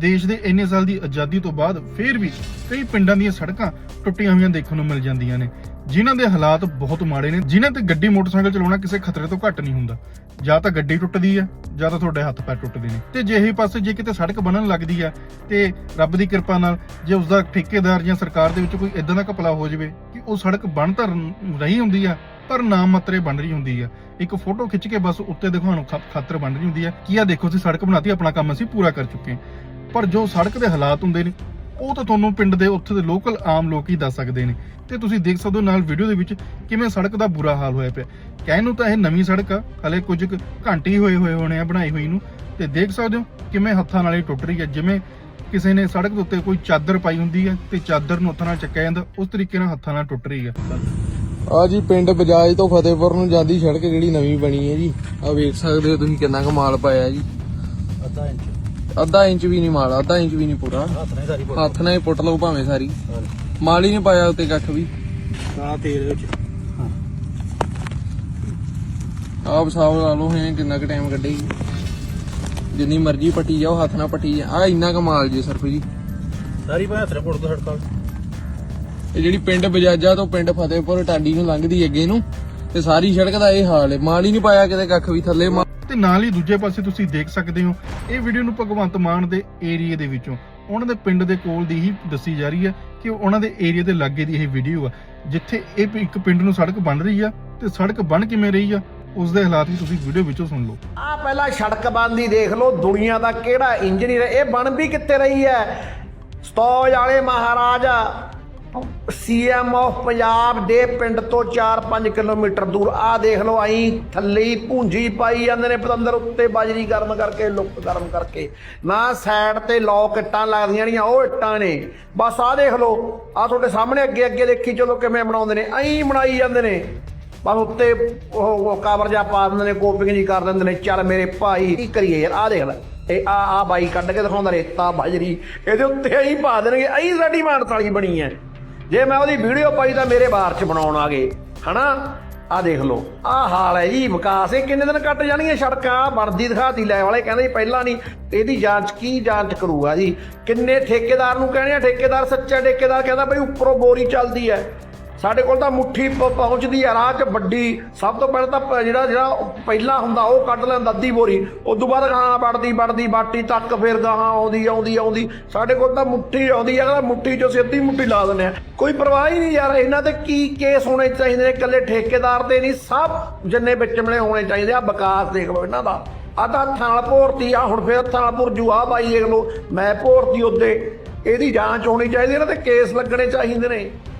ਦੇਸ਼ ਦੇ ਇੰਨੇ ਸਾਲ ਦੀ ਆਜ਼ਾਦੀ ਤੋਂ ਬਾਅਦ ਫੇਰ ਵੀ ਕਈ ਪਿੰਡਾਂ ਦੀਆਂ ਸੜਕਾਂ ਟੁੱਟੀਆਂ ਹੋਈਆਂ ਦੇਖਣ ਨੂੰ ਮਿਲ ਜਾਂਦੀਆਂ ਨੇ। ਜਿਨ੍ਹਾਂ ਦੇ ਹਾਲਾਤ ਬਹੁਤ ਮਾੜੇ ਨੇ, ਜਿਨ੍ਹਾਂ ਤੇ ਗੱਡੀ ਮੋਟਰਸਾਈਕਲ ਚਲਾਉਣਾ ਕਿਸੇ ਖਤਰੇ ਤੋਂ ਘੱਟ ਨਹੀਂ ਹੁੰਦਾ। ਜਾਂ ਤਾਂ ਗੱਡੀ ਟੁੱਟਦੀ ਹੈ, ਜਾਂ ਤਾਂ ਤੁਹਾਡੇ ਹੱਥ ਪੈਰ ਟੁੱਟਦੇ ਨੇ। ਤੇ ਜੇ ਇਹੀ ਪਾਸੇ ਜੇ ਕਿਤੇ ਸੜਕ ਬਣਨ ਲੱਗਦੀ ਹੈ, ਤੇ ਰੱਬ ਦੀ ਕਿਰਪਾ ਨਾਲ ਜੇ ਉਸ ਦਾ ਠੇਕੇਦਾਰ ਜਾਂ ਸਰਕਾਰ ਦੇ ਵਿੱਚ ਕੋਈ ਇਦਾਂ ਦਾ ਘਪਲਾ ਹੋ ਜਾਵੇ ਕਿ ਉਹ ਸੜਕ ਬਣ ਤਾਂ ਰਹੀ ਹੁੰਦੀ ਆ ਪਰ ਨਾਮ ਮਤਰੇ ਬਣ ਰਹੀ ਹੁੰਦੀ ਆ ਇੱਕ ਫੋਟੋ ਖਿੱਚ ਕੇ ਬਸ ਉੱਤੇ ਦਿਖਾਉਣ ਖਾ- ਖਾਤਰ ਬਣ ਰਹੀ ਹੁੰਦੀ ਆ ਕਿ ਆ ਦੇਖੋ, ਅਸੀਂ ਸੜਕ ਬਣਾਤੀ, ਆਪਣਾ ਕੰਮ ਅਸੀਂ ਪੂਰਾ ਕਰ ਚੁੱਕੇ ਪਰ ਜੋ ਸੜਕ ਦੇ ਹਾਲਾਤ ਹੁੰਦੇ ਨੇ ਉਹ ਤਾਂ ਤੁਹਾਨੂੰ ਪਿੰਡ ਦੇ ਉੱਥੇ ਦੇ ਲੋਕਲ ਆਮ ਲੋਕ ਹੀ ਦੱਸ ਸਕਦੇ ਨੇ। ਤੇ ਤੁਸੀਂ ਦੇਖ ਸਕਦੇ ਹੋ ਨਾਲ ਵੀਡੀਓ ਦੇ ਵਿੱਚ ਕਿਵੇਂ ਸੜਕ ਦਾ ਬੁਰਾ ਹਾਲ ਹੋਇਆ ਪਿਆ। ਕਹਿਣ ਨੂੰ ਤਾਂ ਇਹ ਨਵੀਂ ਸੜਕ ਆ ਹਲੇ ਕੁਝ ਘੰਟੇ ਹੀ ਹੋਏ ਹੋਏ ਹੋਣੇ ਆ ਬਣਾਈ ਹੋਈ ਨੂੰ। ਤੇ ਦੇਖ ਸਕਦੇ ਹੋ ਕਿਵੇਂ ਹੱਥਾਂ ਨਾਲ ਹੀ ਟੁੱਟ ਰਹੀ ਹੈ ਜਿਵੇਂ ਕਿਸੇ ਨੇ ਸੜਕ ਦੇ ਉੱਤੇ ਕੋਈ ਚਾਦਰ ਪਾਈ ਹੁੰਦੀ ਹੈ ਤੇ ਚਾਦਰ ਨੂੰ ਹੱਥਾਂ ਨਾਲ ਚੱਕਿਆ ਜਾਂਦਾ ਉਸ ਤਰੀਕੇ ਨਾਲ ਹੱਥਾਂ ਨਾਲ ਟੁੱਟ ਰਹੀ ਹੈ ਆ ਜੀ ਪਿੰਡ ਬਜਾਜ ਤੋਂ ਫਤਿਹਪੁਰ ਨੂੰ ਜਾਂਦੀ ਸੜਕ ਜਿਹੜੀ ਨਵੀਂ ਬਣੀ ਹੈ ਜੀ। ਆ ਵੇਖ ਸਕਦੇ ਹੋ ਤੁਸੀਂ ਕਿੰਨਾ ਕਮਾਲ ਪਾਇਆ ਜੀ। ਅੱਧਾ ਇੰਚ। ਅੱਧਾ ਇੰਚ ਵੀ ਨਹੀਂ ਮਾਲ ਅੱਧਾ ਇੰਚ ਵੀ ਨਹੀਂ ਪੂਰਾ। ਹੱਥ ਨਾਲ ਸਾਰੀ ਹੱਥ ਨਾਲ ਹੀ ਪੁੱਟ ਲਓ ਭਾਵੇਂ ਸਾਰੀ। ਮਾਲ ਹੀ ਨਹੀਂ ਪਾਇਆ ਉੱਤੇ ਕੱਖ ਵੀ। ਆ ਤੇਲ ਵਿੱਚ। ਆਪ ਹਿਸਾਬ ਲਾ ਲਓ ਇਹਨੇ ਕਿੰਨਾ ਕੁ ਟਾਈਮ ਕੱਢੇਗੀ। ਜਿੰਨੀ ਮਰਜ਼ੀ ਪੱਟੀ ਜਾਓ ਹੱਥ ਨਾਲ ਪੱਟੀ ਜਾ। ਆ ਇੰਨਾ ਕਮਾਲ ਜੀ ਸਿਰਫ ਜੀ। ਸਾਰੀ ਭਾਵੇਂ ਹੱਥ ਨਾਲ ਪੁੱਟ ਦੋ ਸੜਕਾਂ ਇਹ ਜਿਹੜੀ ਪਿੰਡ ਬਜਾਜਾ ਤੋਂ ਪਿੰਡ ਫਤਿਹਪੁਰ ਟਾਡੀ ਨੂੰ ਲੰਘਦੀ ਅੱਗੇ ਨੂੰ ਤੇ ਸਾਰੀ ਸੜਕ ਦਾ ਇਹ ਹਾਲ ਹੈ। ਮਾਲ ਹੀ ਨਹੀਂ ਪਾਇਆ ਕਿਤੇ ਕੱਖ ਵੀ ਥੱਲੇ। ਤੇ ਨਾਲ ਹੀ ਦੂਜੇ ਪਾਸੇ ਤੁਸੀਂ ਦੇਖ ਸਕਦੇ ਹੋ ਇਹ ਵੀਡੀਓ ਨੂੰ ਭਗਵੰਤ ਮਾਨ ਦੇ ਏਰੀਆ ਦੇ ਵਿੱਚੋਂ ਉਹਨਾਂ ਦੇ ਪਿੰਡ ਦੇ ਕੋਲ ਦੀ ਹੀ ਦੱਸੀ ਜਾ ਰਹੀ ਹੈ ਕਿ ਉਹਨਾਂ ਦੇ ਏਰੀਆ ਦੇ ਲਾਗੇ ਦੀ ਇਹ ਵੀਡੀਓ ਆ ਜਿੱਥੇ ਇਹ ਇੱਕ ਪਿੰਡ ਨੂੰ ਸੜਕ ਬਣ ਰਹੀ ਆ ਤੇ ਸੜਕ ਬਣ ਕਿਵੇਂ ਰਹੀ ਆ ਉਸ ਦੇ ਹਾਲਾਤ ਵੀ ਤੁਸੀਂ ਵੀਡੀਓ ਵਿੱਚੋਂ ਸੁਣ ਲਓ। ਆ ਪਹਿਲਾਂ ਸੜਕ ਬੰਦੀ ਦੇਖ ਲਓ ਦੁਨੀਆ ਦਾ ਕਿਹੜਾ ਇੰਜੀਨੀਅਰ ਇਹ ਬਣ ਵੀ ਕਿੱਥੇ ਰਹੀ ਹੈ? ਸਤੌਜ ਵਾਲੇ ਮਹਾਰਾਜਾ ਸੀਐਮ ਆਫ ਪੰਜਾਬ ਦੇ ਪਿੰਡ ਤੋਂ 4-5 ਕਿਲੋਮੀਟਰ ਦੂਰ। ਆ ਦੇਖ ਲਓ, ਆਈ ਥੱਲੇ ਹੀ ਭੂੰਜੀ ਪਾਈ ਜਾਂਦੇ ਨੇ ਪਤੰਦਰ ਉੱਤੇ ਬਾਜਰੀ ਗਰਮ ਕਰਕੇ, ਲੁੱਕ ਗਰਮ ਕਰਕੇ। ਨਾ ਸਾਈਡ ਤੇ ਲੋਕ ਇੱਟਾਂ ਲੱਗਦੀਆਂ ਜਿਹੜੀਆਂ ਉਹ ਇੱਟਾਂ ਨੇ। ਬਸ ਆ ਦੇਖ ਲਓ ਆ ਤੁਹਾਡੇ ਸਾਹਮਣੇ ਅੱਗੇ ਅੱਗੇ ਦੇਖੀ, ਚਲੋ ਕਿਵੇਂ ਬਣਾਉਂਦੇ ਨੇ। ਐਂ ਬਣਾਈ ਜਾਂਦੇ ਨੇ। ਬਸ ਉੱਤੇ ਉਹ ਕਾਬਰ ਜਾ ਪਾ ਦਿੰਦੇ ਨੇ ਕੋਪਿੰਗ ਜੀ ਕਰ ਦਿੰਦੇ ਨੇ। ਚੱਲ ਮੇਰੇ ਭਾਈ, ਕੀ ਕਰੀਏ ਯਾਰ ਆ ਦੇਖ ਲੈ। ਇਹ ਆ ਆ ਬਾਈ ਕੱਢ ਕੇ ਦਿਖਾਉਂਦਾ ਰੇਤਾ, ਬਾਜਰੀ। ਇਹਦੇ ਉੱਤੇ ਐਂ ਪਾ ਦੇਣਗੇ। ਐਂ ਸਾਡੀ ਮਾਨਸਾਲੀ ਬਣੀ ਹੈ। ਜੇ ਮੈਂ ਉਹਦੀ ਵੀਡੀਓ ਪਾਈ ਤਾਂ ਮੇਰੇ ਬਾਰ ਚ ਬਣਾਉਣ ਆ ਗਏ। ਹਨਾ? ਆ ਦੇਖ ਲਓ। ਆ ਹਾਲ ਹੈ ਜੀ, ਵਿਕਾਸ। ਇਹ ਕਿੰਨੇ ਦਿਨ ਕੱਟ ਜਾਣਗੀਆਂ ਸੜਕਾਂ? ਬਣਦੀ ਦਿਖਾਤੀ, ਲੈ ਵਾਲੇ ਕਹਿੰਦੇ ਜੀ ਪਹਿਲਾਂ ਨਹੀਂ। ਇਹਦੀ ਜਾਂਚ ਕੀ ਜਾਂਚ ਕਰੂਗਾ ਜੀ? ਕਿੰਨੇ ਠੇਕੇਦਾਰ ਨੂੰ ਕਹਿਣੇ ਆ? ਠੇਕੇਦਾਰ ਸੱਚਾ, ਠੇਕੇਦਾਰ ਕਹਿੰਦਾ ਬਈ ਉੱਪਰੋਂ ਬੋਰੀ ਚੱਲਦੀ ਹੈ। ਸਾਡੇ ਕੋਲ ਤਾਂ ਮੁੱਠੀ ਪਹੁੰਚਦੀ ਆ, ਰਾਹ 'ਚ ਵੱਡੀ। ਸਭ ਤੋਂ ਪਹਿਲਾਂ ਤਾਂ ਜਿਹੜਾ ਜਿਹੜਾ ਪਹਿਲਾਂ ਹੁੰਦਾ, ਉਹ ਕੱਢ ਲੈਂਦਾ ਅੱਧੀ ਬੋਰੀ। ਉਸ ਤੋਂ ਬਾਅਦ ਗਾਂ ਵੜਦੀ ਵੜਦੀ ਬਾਟੀ ਤੱਕ ਫਿਰ ਗਾਂ ਆਉਂਦੀ ਆਉਂਦੀ ਆਉਂਦੀ। ਸਾਡੇ ਕੋਲ ਤਾਂ ਮੁੱਠੀ ਆਉਂਦੀ ਆ ਕਹਿੰਦਾ ਮੁੱਠੀ 'ਚੋਂ ਸਿੱਧੀ ਮੁੱਠੀ ਲਾ ਦਿੰਦੇ ਆ। ਕੋਈ ਪਰਵਾਹ ਹੀ ਨਹੀਂ ਯਾਰ, ਇਹਨਾਂ ਤੇ ਕੀ ਕੇਸ ਹੋਣੇ ਚਾਹੀਦੇ ਨੇ? ਇਕੱਲੇ ਠੇਕੇਦਾਰ ਦੇ ਨਹੀਂ, ਸਭ ਜਿੰਨੇ ਵਿੱਚ ਮਿਲੇ ਹੋਣੇ ਚਾਹੀਦੇ ਆ। ਵਿਕਾਸ ਦੇਖ ਲਓ ਇਹਨਾਂ ਦਾ। ਆ ਤਾਂ ਹੱਥਾਂ ਭੋਰਤੀ ਆ, ਹੁਣ ਫਿਰ ਹੱਥਾਂ ਭੁਰ ਜੂ ਆ ਬਾਈ ਦੇਖ ਲਓ। ਮੈਂ ਭੋਰਤੀ ਉੱਤੇ ਇਹਦੀ ਜਾਂਚ ਹੋਣੀ ਚਾਹੀਦੀ, ਇਹਨਾਂ ਤੇ ਕੇਸ ਲੱਗਣੇ ਚਾਹੀਦੇ ਨੇ।